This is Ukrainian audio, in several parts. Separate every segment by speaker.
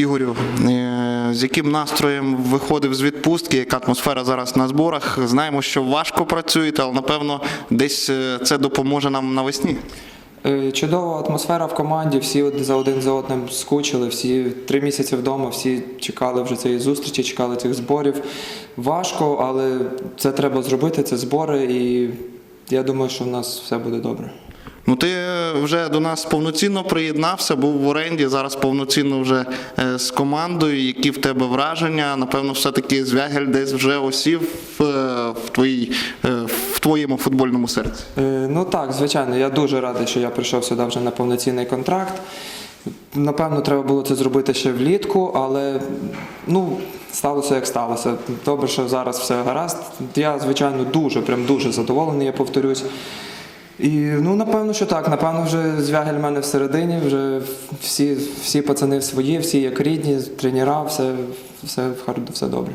Speaker 1: Ігорю, е, з яким настроєм виходив з відпустки, яка атмосфера зараз на зборах? Знаємо, що важко працюєте, але напевно десь е, це допоможе нам навесні.
Speaker 2: Е, Чудова атмосфера в команді, всі за один за одним скучили, всі три місяці вдома, всі чекали вже цієї зустрічі, чекали цих зборів. Важко, але це треба зробити, це збори, і я думаю, що в нас все буде добре.
Speaker 1: Ну, ти вже до нас повноцінно приєднався, був в оренді, зараз повноцінно вже е, з командою. Які в тебе враження? Напевно, все-таки Звягель десь вже осів е, в, твоїй, е, в твоєму футбольному серці.
Speaker 2: Е, Ну так, звичайно, я дуже радий, що я прийшов сюди вже на повноцінний контракт. Напевно, треба було це зробити ще влітку, але ну, сталося як сталося. Добре, що зараз все гаразд. Я, звичайно, дуже, прям дуже задоволений, я повторюсь. І ну, напевно, що так. Напевно, вже звягель в мене всередині, вже всі, всі пацани свої, всі як рідні, тренера, все, все, все добре.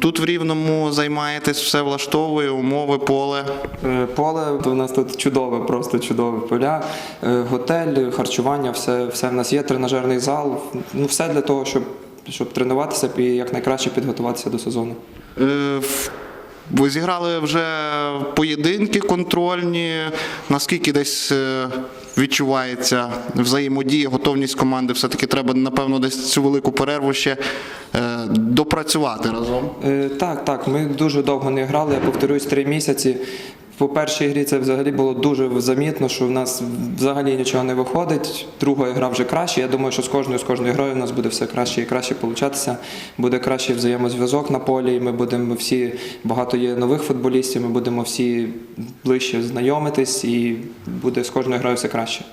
Speaker 1: Тут в Рівному займаєтесь, все влаштовує, умови, поле.
Speaker 2: Е, Поле у нас тут чудове, просто чудове поля. Е, Готель, харчування, все, все в нас є, тренажерний зал. Ну, все для того, щоб, щоб тренуватися і якнайкраще підготуватися до сезону.
Speaker 1: Ви зіграли вже поєдинки контрольні. Наскільки десь е, відчувається взаємодія, готовність команди? Все-таки треба, напевно, десь цю велику перерву ще е, допрацювати разом.
Speaker 2: Е, Так, так, ми дуже довго не грали, я повторюсь, три місяці. По першій грі це взагалі було дуже замітно, що в нас взагалі нічого не виходить. Друга гра вже краще. Я думаю, що з кожною з кожною грою в нас буде все краще і краще получатися. Буде кращий взаємозв'язок на полі. Ми будемо всі багато є нових футболістів. Ми будемо всі ближче знайомитись, і буде з кожною грою все краще.